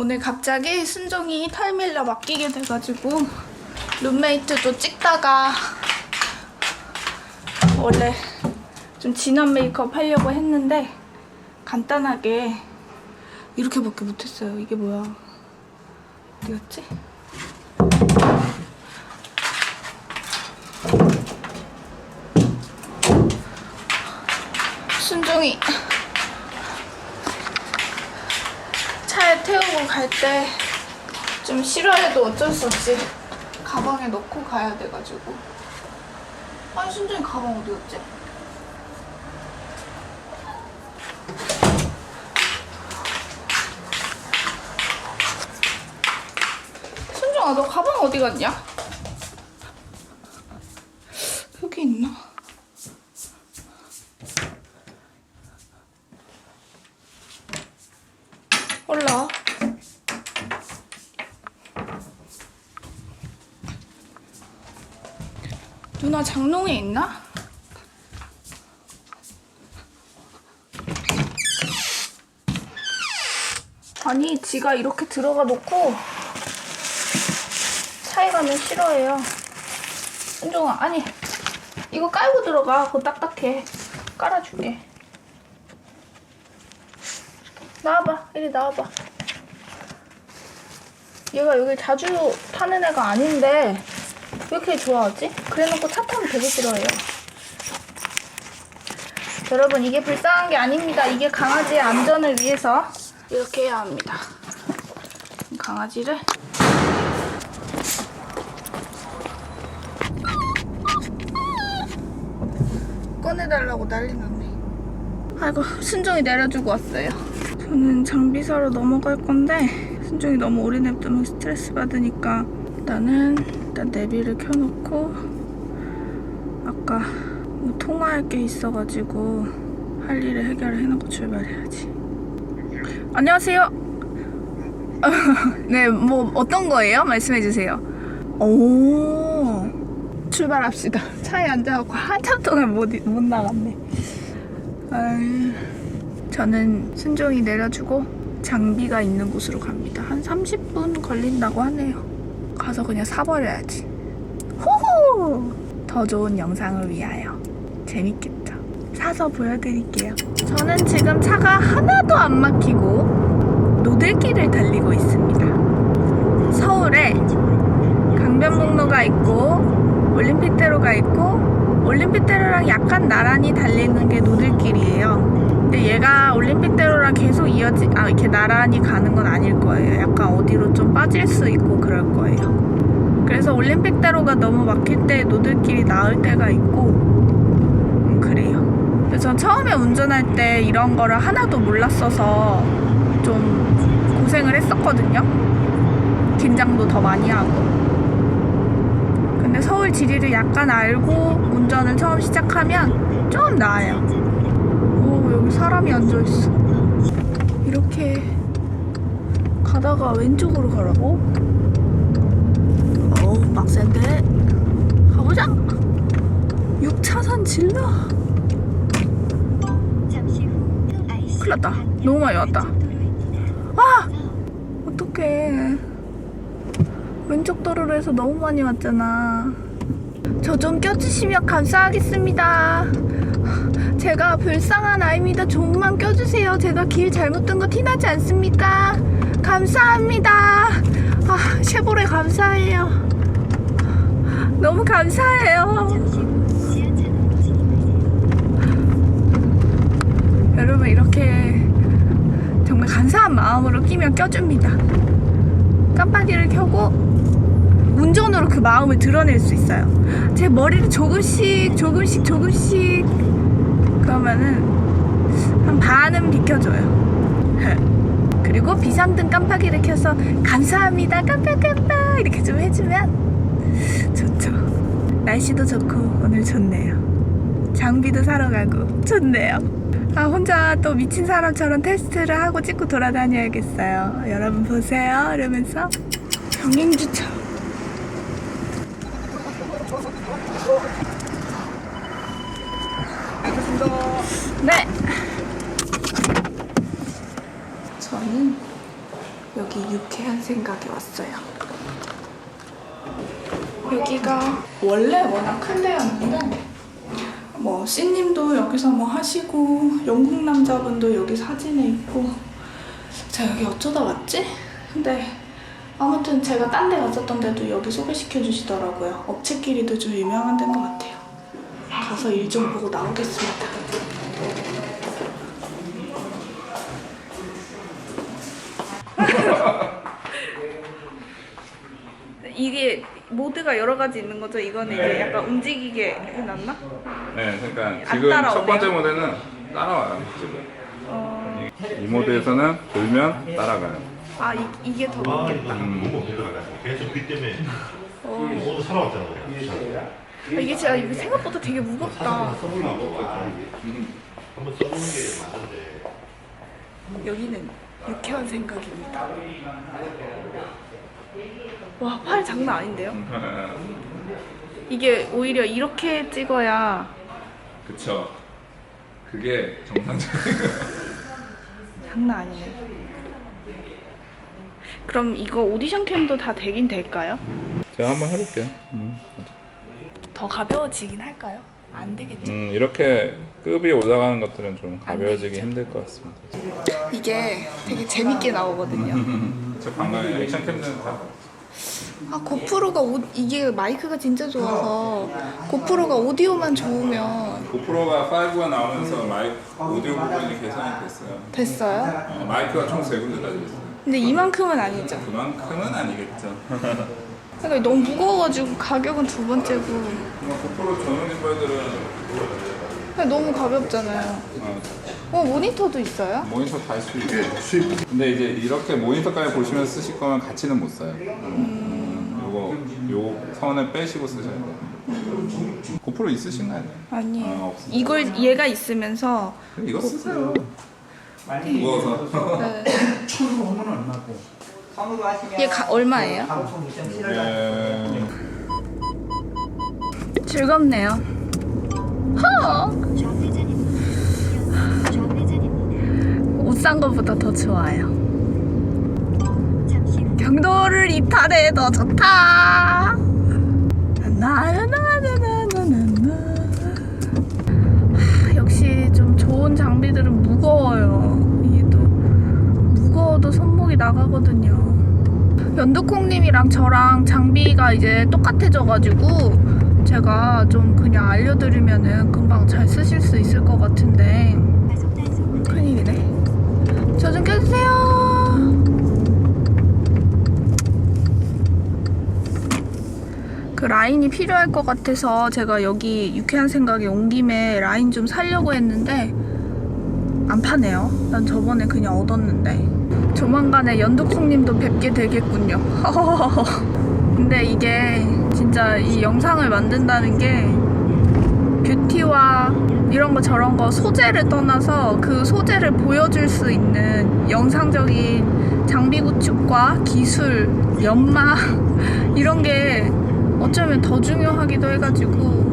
오늘 갑자기 순종이 탈밀러 맡기게 돼가지고 룸메이트도 찍다가 원래 좀 진한 메이크업 하려고 했는데 간단하게 이렇게밖에 못했어요. 이게 뭐야? 어디 갔지? 순종이 차에 태우고 갈 때 좀 싫어해도 어쩔 수 없이 가방에 넣고 가야 돼가지고 아니 순종이 가방 어디 갔지? 순종아 너 가방 어디 갔냐? 여기 있나? 올라. 누나 장롱에 있나? 아니 지가 이렇게 들어가 놓고 차에 가면 싫어해요. 은종아 아니 이거 깔고 들어가. 그거 딱딱해. 깔아줄게. 나와봐. 이리 나와봐. 얘가 여기 자주 타는 애가 아닌데 왜 이렇게 좋아하지? 그래놓고 차 타면 되게 싫어해요. 여러분 이게 불쌍한 게 아닙니다. 이게 강아지의 안전을 위해서 이렇게 해야 합니다. 강아지를 꺼내달라고 난리 났네. 아이고 순종이 내려주고 왔어요. 저는 장비 사러 넘어갈 건데 순종이 너무 오래 냅두면 스트레스 받으니까 일단은 일단 내비를 켜놓고 아까 뭐 통화할 게 있어가지고 할 일을 해결을 해놓고 출발해야지. 안녕하세요. 네, 뭐 어떤 거예요? 말씀해 주세요. 오, 출발합시다. 차에 앉아갖고 한참 동안 못, 못 나갔네. 아유, 저는 순종이 내려주고 장비가 있는 곳으로 갑니다. 한 30분 걸린다고 하네요. 가서 그냥 사버려야지. 호호! 더 좋은 영상을 위하여. 재밌겠죠? 사서 보여드릴게요. 저는 지금 차가 하나도 안 막히고 노들길을 달리고 있습니다. 서울에 강변북로가 있고 올림픽대로가 있고 올림픽대로랑 약간 나란히 달리는 게 노들길이에요. 근데 얘가 올림픽대로랑 계속 이어지 아 이렇게 나란히 가는 건 아닐 거예요. 약간 어디로 좀 빠질 수 있고 그럴 거예요. 그래서 올림픽대로가 너무 막힐 때 노들길이 나을 때가 있고 음, 그래요. 전 처음에 운전할 때 이런 거를 하나도 몰랐어서 좀 고생을 했었거든요. 긴장도 더 많이 하고. 근데 서울 지리를 약간 알고 운전을 처음 시작하면 좀 나아요. 사람이 앉아있어. 이렇게 가다가 왼쪽으로 가라고? 어우, 빡센데. 가보자! 6차선 질러! 큰일 났다. 너무 많이 왔다. 아! 어떡해. 왼쪽 도로로 해서 너무 많이 왔잖아. 저 좀 껴주시면 감사하겠습니다. 제가 불쌍한 아이입니다. 좀만 껴주세요. 제가 길 잘못 든 거 티나지 않습니까? 감사합니다. 아, 쉐보레 감사해요. 너무 감사해요. 여러분 이렇게 정말 감사한 마음으로 끼면 껴줍니다. 깜빡이를 켜고 운전으로 그 마음을 드러낼 수 있어요. 제 머리를 조금씩 조금씩 조금씩 그러면은 한 반은 비켜줘요. 그리고 비상등 깜빡이를 켜서 감사합니다 깜빡깜빡 이렇게 좀 해주면 좋죠. 날씨도 좋고 오늘 좋네요. 장비도 사러 가고 좋네요. 아 혼자 또 미친 사람처럼 테스트를 하고 찍고 돌아다녀야겠어요. 여러분 보세요. 이러면서 병행주차. 네. 저는 여기 유쾌한 생각이 왔어요. 여기가 원래 워낙 큰 데였는데 뭐 씨님도 여기서 뭐 하시고 영국 남자분도 여기 사진에 있고 제가 여기 어쩌다 왔지? 근데 아무튼 제가 딴 데 갔었던 데도 여기 소개시켜 주시더라고요. 업체끼리도 좀 유명한 데인 것 같아요. 가서 일 좀 보고 나오겠습니다. 이게 모드가 여러 가지 있는 거죠? 이거는 이제 네. 약간 움직이게 해놨나? 네, 그러니까 안 지금 따라오네요. 첫 번째 모델은 따라와요. 지금 어... 이 모드에서는 돌면 따라가요. 아 이, 이게 더 아, 낫겠다. 너무 계속 비 때문에 어... 모두 살아왔잖아. 아, 이게 진짜 이거 생각보다 되게 무겁다. 한번 써보는 게 맞는데. 여기는 유쾌한 생각입니다. 와, 팔 장난 아닌데요? 이게 오히려 이렇게 찍어야 그쵸. 그게 정상적인 장난 아니네. 그럼 이거 오디션 캠도 다 되긴 될까요? 제가 한번 해볼게요. 음. 더 가벼워지긴 할까요? 안 되겠죠. 음, 이렇게 급이 올라가는 것들은 좀 가벼워지기 힘들 것 같습니다. 이게 되게 재밌게 나오거든요. 저 방금 액션캠들은 다아 고프로가 오, 이게 마이크가 진짜 좋아서 고프로가 오디오만 좋으면 고프로가 5가 나오면서 마이크 오디오 부분이 개선이 됐어요. 됐어요? 어, 마이크가 총 세 군데까지 있어요. 근데 이만큼은 아니죠. 그만큼은 아니겠죠. 그러니까 너무 무거워가지고 가격은 두 번째고 뭐 고프로 전용 그냥 너무 가볍잖아요. 어, 어 모니터도 있어요? 모니터 다 수입. 근데 이제 이렇게 모니터까지 보시면 쓰실 거면 같이는 못 써요. 음, 요거 요 선을 빼시고 쓰셔야 돼요. 고프로 있으신가요? 아니에요. 아. 이걸 얘가 있으면서 이거 쓰세요. 무거워서. 네. 초로 오면 얼마고? 얘 가, 얼마예요? 방송이 좀 싫어. 예. 즐겁네요. 허! 옷산 거보다 더 좋아요. 경도를 이탈해 더 좋다. 하, 역시 좀 좋은 장비들은 무거워요. 이게 또 무거워도 손목이 나가거든요. 연두콩님이랑 저랑 장비가 이제 똑같아져가지고 제가 좀 그냥 알려드리면은 금방 잘 쓰실 수 있을 것 같은데. 저 좀 껴주세요. 그 라인이 필요할 것 같아서 제가 여기 유쾌한 생각에 온 김에 라인 좀 살려고 했는데 안 파네요. 난 저번에 그냥 얻었는데. 조만간에 연두콩님도 뵙게 되겠군요. 근데 이게 진짜 이 영상을 만든다는 게 뷰티와 이런 거 저런 거 소재를 떠나서 그 소재를 보여줄 수 있는 영상적인 장비 구축과 기술, 연마 이런 게 어쩌면 더 중요하기도 해가지고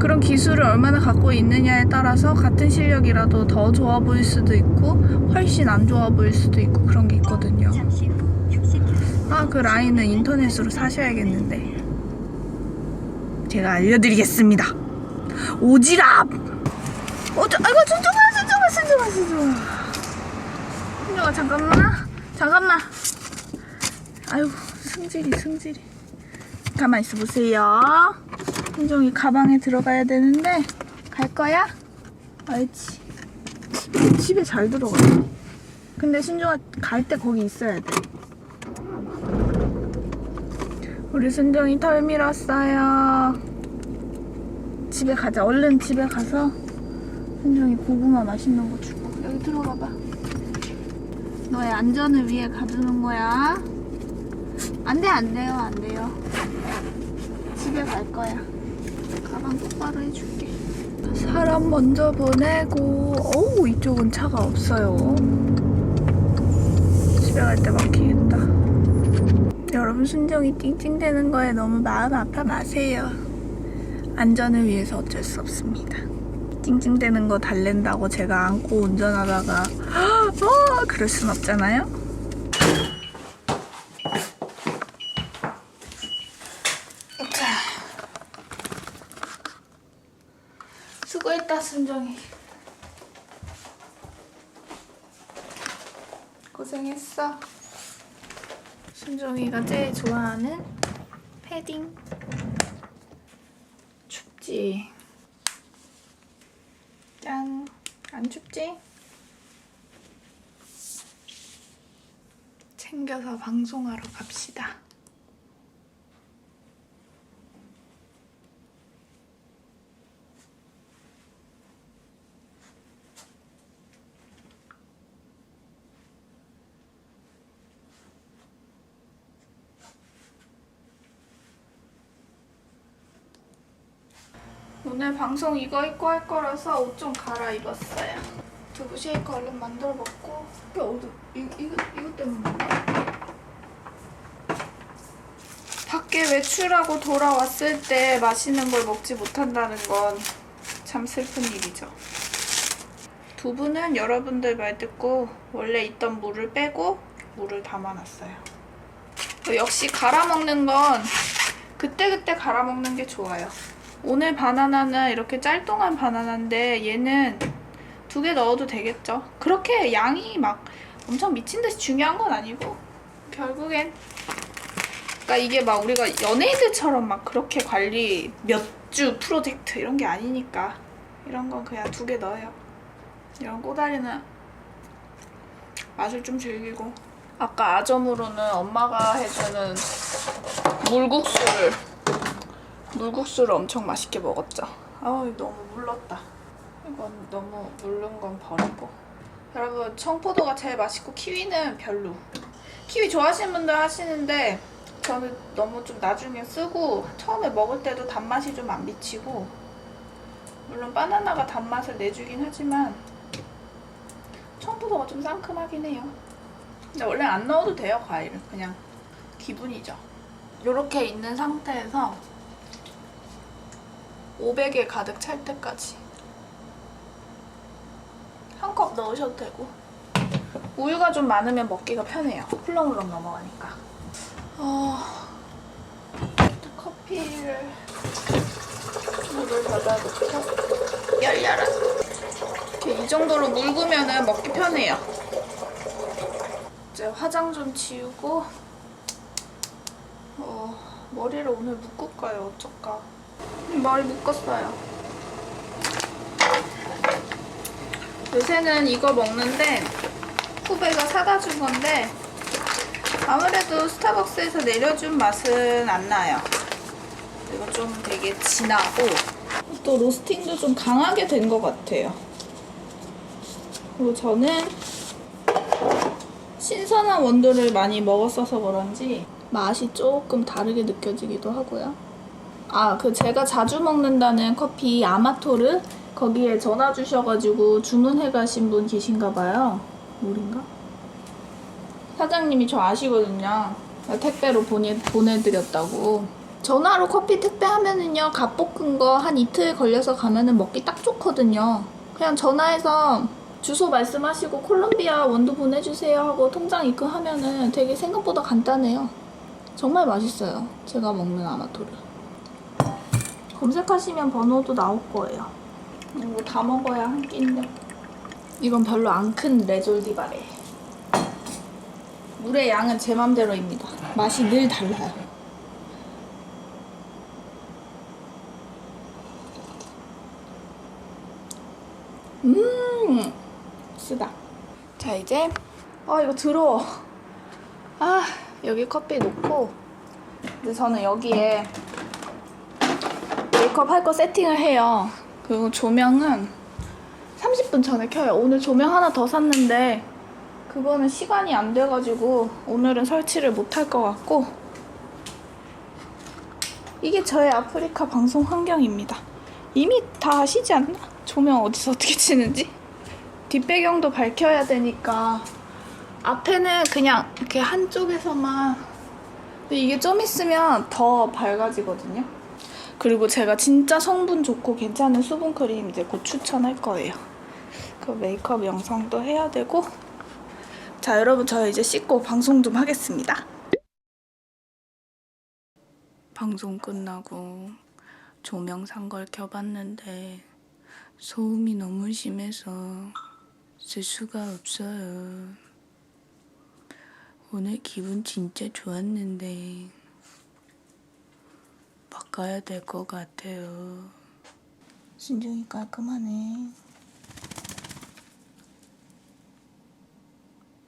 그런 기술을 얼마나 갖고 있느냐에 따라서 같은 실력이라도 더 좋아 보일 수도 있고 훨씬 안 좋아 보일 수도 있고 그런 게 있거든요. 아, 그 라인은 인터넷으로 사셔야겠는데. 제가 알려드리겠습니다. 오지랖! 어, 저, 아이고, 순종아, 순종아, 순종아, 순종아. 순종아, 잠깐만. 잠깐만. 아유, 승질이, 승질이. 가만 있어 보세요. 순종이 가방에 들어가야 되는데, 갈 거야? 알지. 집에 잘 들어가. 근데 순종아, 갈 때 거기 있어야 돼. 우리 순정이 털 밀었어요. 집에 가자. 얼른 집에 가서 순정이 고구마 맛있는 거 주고. 여기 들어가 봐. 너의 안전을 위해 가두는 거야. 안 돼, 안 돼요, 안 돼요. 집에 갈 거야. 가방 똑바로 해줄게. 사람 먼저 보내고, 어우, 이쪽은 차가 없어요. 집에 갈 때 막히겠다. 여러분 순정이 찡찡대는 거에 너무 마음 아파 마세요. 안전을 위해서 어쩔 수 없습니다. 찡찡대는 거 달랜다고 제가 안고 운전하다가 어, 그럴 순 없잖아요. 자. 수고했다 순정이. 고생했어. 순정이가 제일 좋아하는 패딩. 짠. 안 춥지? 챙겨서 방송하러 갑시다. 오늘 방송 이거 입고 할 거라서 옷 좀 갈아입었어요. 두부 쉐이크 얼른 만들어 먹고. 이게 어디 이 이거 이거 때문인가? 밖에 외출하고 돌아왔을 때 맛있는 걸 먹지 못한다는 건 참 슬픈 일이죠. 두부는 여러분들 말 듣고 원래 있던 물을 빼고 물을 담아놨어요. 역시 갈아 먹는 건 그때그때 갈아 먹는 게 좋아요. 오늘 바나나는 이렇게 짤동한 바나나인데 얘는 두 개 넣어도 되겠죠. 그렇게 양이 막 엄청 미친 듯이 중요한 건 아니고 결국엔 그러니까 이게 막 우리가 연예인들처럼 막 그렇게 관리 몇 주 프로젝트 이런 게 아니니까 이런 건 그냥 두 개 넣어요. 이런 꼬다리는 맛을 좀 즐기고 아까 아점으로는 엄마가 해주는 물국수를 물국수를 엄청 맛있게 먹었죠. 아우 너무 물렀다. 이건 너무 물른 건 버리고. 여러분 청포도가 제일 맛있고 키위는 별로. 키위 좋아하시는 분들 하시는데 저는 너무 좀 나중에 쓰고 처음에 먹을 때도 단맛이 좀 안 미치고 물론 바나나가 단맛을 내주긴 하지만 청포도가 좀 상큼하긴 해요. 근데 원래 안 넣어도 돼요 과일은 그냥 기분이죠. 이렇게 있는 상태에서 500에 가득 찰 때까지. 한 컵 넣으셔도 되고. 우유가 좀 많으면 먹기가 편해요. 훌렁훌렁 넘어가니까. 어... 커피를 물을 받아놓고 열려라 이렇게 이 정도로 묽으면 먹기 편해요. 이제 화장 좀 지우고 어, 머리를 오늘 묶을까요 어쩔까 머리 묶었어요. 요새는 이거 먹는데 후배가 사다 준 건데 아무래도 스타벅스에서 내려준 맛은 안 나요. 이거 좀 되게 진하고 또 로스팅도 좀 강하게 된 것 같아요. 그리고 저는 신선한 원두를 많이 먹었어서 그런지 맛이 조금 다르게 느껴지기도 하고요. 아, 그 제가 자주 먹는다는 커피 아마토르 거기에 전화 주셔가지고 주문해 가신 분 계신가 봐요. 우린가? 사장님이 저 아시거든요. 택배로 보내, 보내드렸다고. 전화로 커피 택배하면은요, 갓 볶은 거 한 이틀 걸려서 가면은 먹기 딱 좋거든요. 그냥 전화해서 주소 말씀하시고 콜롬비아 원두 보내주세요 하고 통장 입금하면은 되게 생각보다 간단해요. 정말 맛있어요. 제가 먹는 아마토르. 검색하시면 번호도 나올 거예요. 이거 다 먹어야 한 끼인데. 이건 별로 안 큰 레졸디바레. 물의 양은 제 맘대로입니다. 맛이 늘 달라요. 음, 쓰다. 자 이제 아 이거 더러워. 아 여기 커피 놓고 이제 저는 여기에 메이크업 할 거 세팅을 해요. 그리고 조명은 30분 전에 켜요. 오늘 조명 하나 더 샀는데 그거는 시간이 안 돼가지고 오늘은 설치를 못 할 것 같고 이게 저의 아프리카 방송 환경입니다. 이미 다 아시지 않나? 조명 어디서 어떻게 치는지? 뒷배경도 밝혀야 되니까 앞에는 그냥 이렇게 한쪽에서만 근데 이게 좀 있으면 더 밝아지거든요. 그리고 제가 진짜 성분 좋고 괜찮은 수분크림 이제 곧 추천할 거예요. 그 메이크업 영상도 해야 되고 자 여러분 저 이제 씻고 방송 좀 하겠습니다. 방송 끝나고 조명 산 걸 켜봤는데 소음이 너무 심해서 쓸 수가 없어요. 오늘 기분 진짜 좋았는데 가야 될 것 같아요. 신중이 깔끔하네.